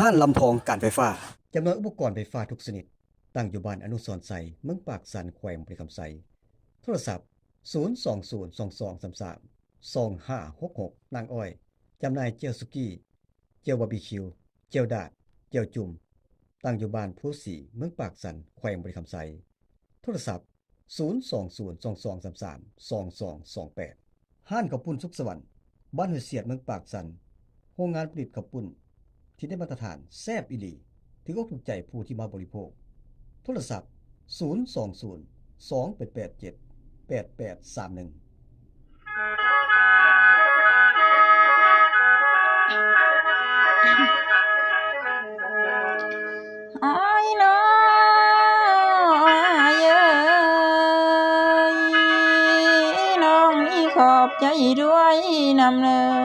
ห้านลำทองการไฟฟ้าจำน่ายอุปกรณ์ไฟฟ้าทุกชนิด ตั้งอยู่บ้านอนุสรไซเมืองปากสันแขวงบริคำไซโทรศัพท์ 0202233 2566 นางอ้อย จำหน่ายเจลสุกี้ เจลบาร์บีคิว เจลดาด เจลจุ่ม ตั้งอยู่บ้านผู้สีเมืองปากสันแขวงบริคำไซโทรศัพท์ 0202233 2228 ห้านข้าวปุ้นสุขสวรรค์ บ้านห้วยเสียดเมืองปากสัน โรงงานผลิตข้าวปุ้น ที่ได้มาตรฐานแซบอีหลีถึงอกถูกใจผู้ที่มาบริโภค โทรศัพท์ 020 2887 8831อ้น้อยเอ้ยน้องนี่ขอบใจด้วยนำเนอ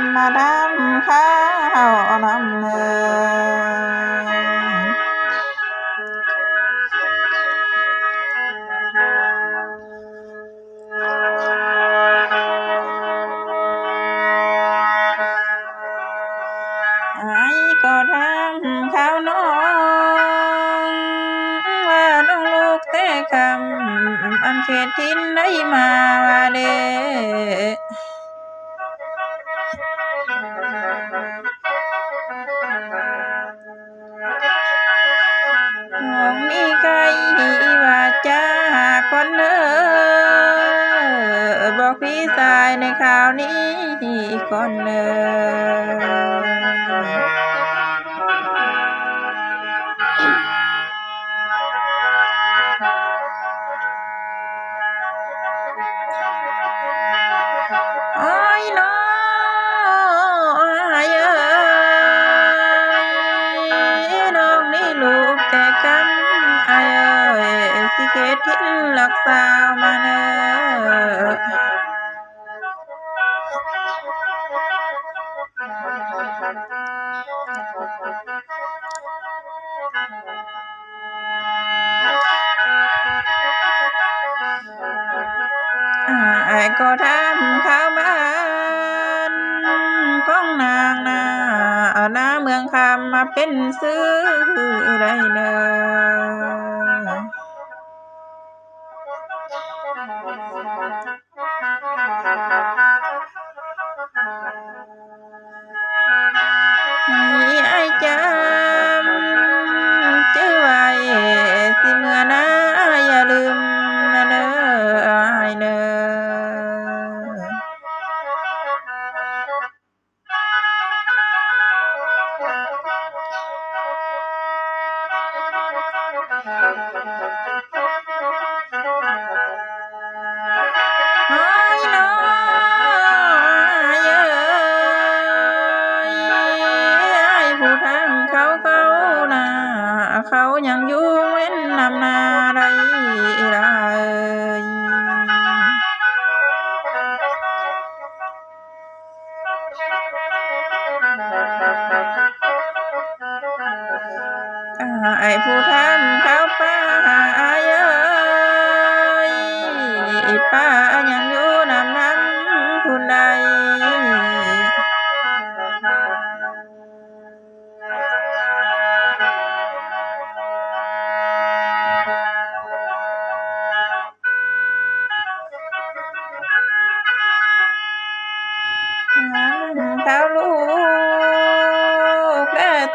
ำมาดำข้าวนำเนอไอ้ก็ทำข้าวน้องว่าน้องลูกแต่คำอันเขตทินได้มาว่าเด พี่สายในข่าวนี้คนเนอโอ้น้อยเอ้ยน้องนี่ลูกแต่กำอายเอ้ยเกตทินหลักสาวมาเนอ ก็ทำข้าวบ้านของนางนาเอาหน้าเมืองคำมาเป็นซื้อได้เนอ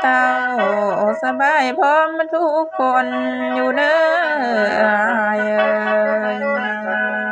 เต้า สบายพร้อมทุกคนอยู่เด้ออ้ายเอ้ย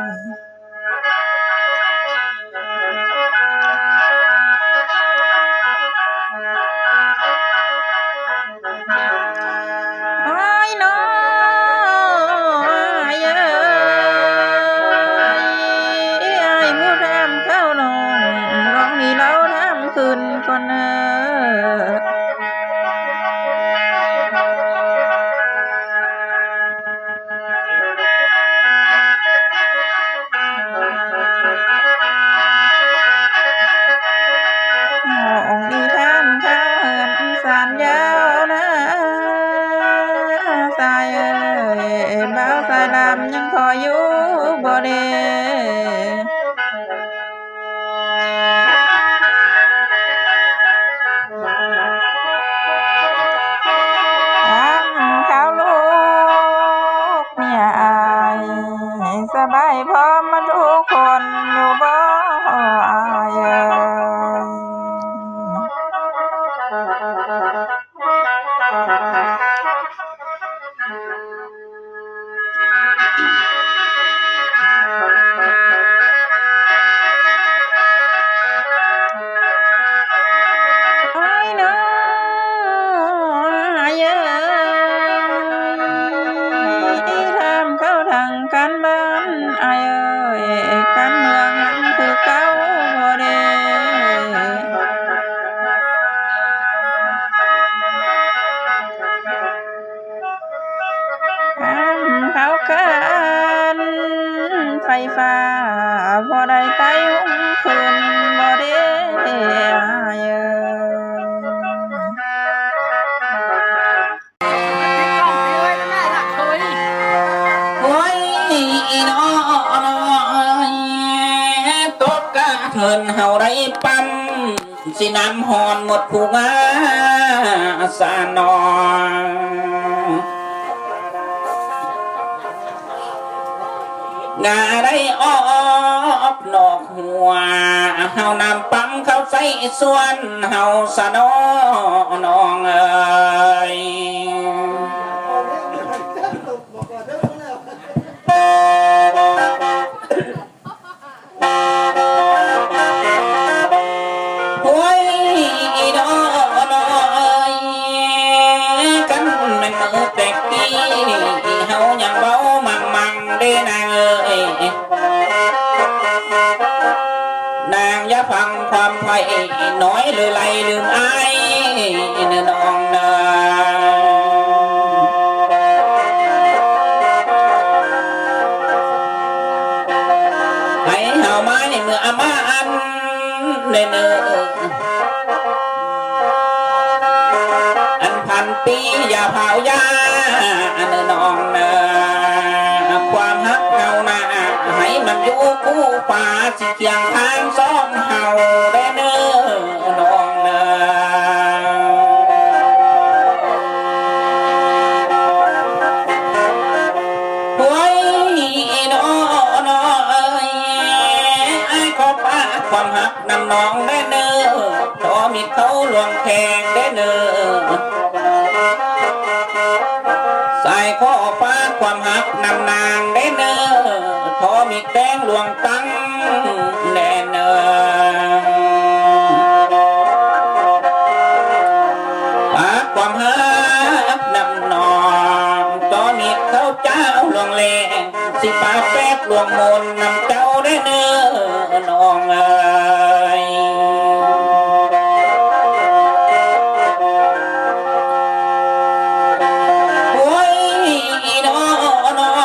ได้ไต่หุ้มขึ้นบ่เด้เอ้ยโอ้ยนตกกะเทินเฮาได้ปั๊มสิน้ำหอนหมดผู้งาสานองาได้ออ อกหัวเฮานำปั๊มเข้าใส่ส่วนเฮาสะนอน้องเอ้ยโอ้ยดอกน้อยกันแมันมือแตกกี้เฮายังเบามังมังเด้นางเอ้ย ความไผ่น้อยเลยไหลลืมอายเนื้อน้องเน คู่ป่าสิเคียงทางสองเฮาได้เน้อน้องเนอหวยนอนอเอ้ยไอ้ขอป้าความหักนำน้องได้เน้อขอมีเขาหลวงแขงได้เน้อสายข้อฟ้าความหักนำนางได้เนอทอมีแดงหลวงตั้ง หลวงมนต์นำเจ้าได้เนื้อน้องเอ้ยโอ้ยน้อน้อ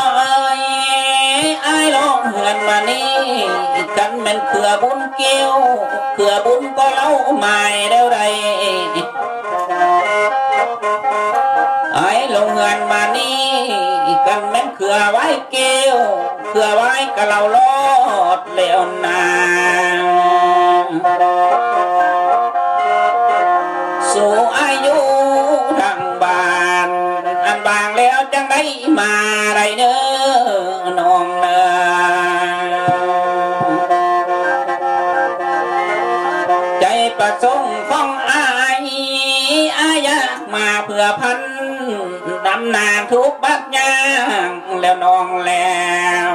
ยไอ้ลองเหือนมานี่กันแมันเขือบุญเกี้ยวเขือบุญก็เล่าหมายแล้วไรไอ้ลงเหือนมานี่กันแม่นเขือไว้เกี้ยว เขือไว้ก็เราลอดเลี้ยวนาสู่อายุทางบานอันบางแล้วจังได้มาไรเนอนองเนอใจประสงค์ของอายอายากมาเพื่อพันดำนางทุกบัดยางแล้วนองแล้ว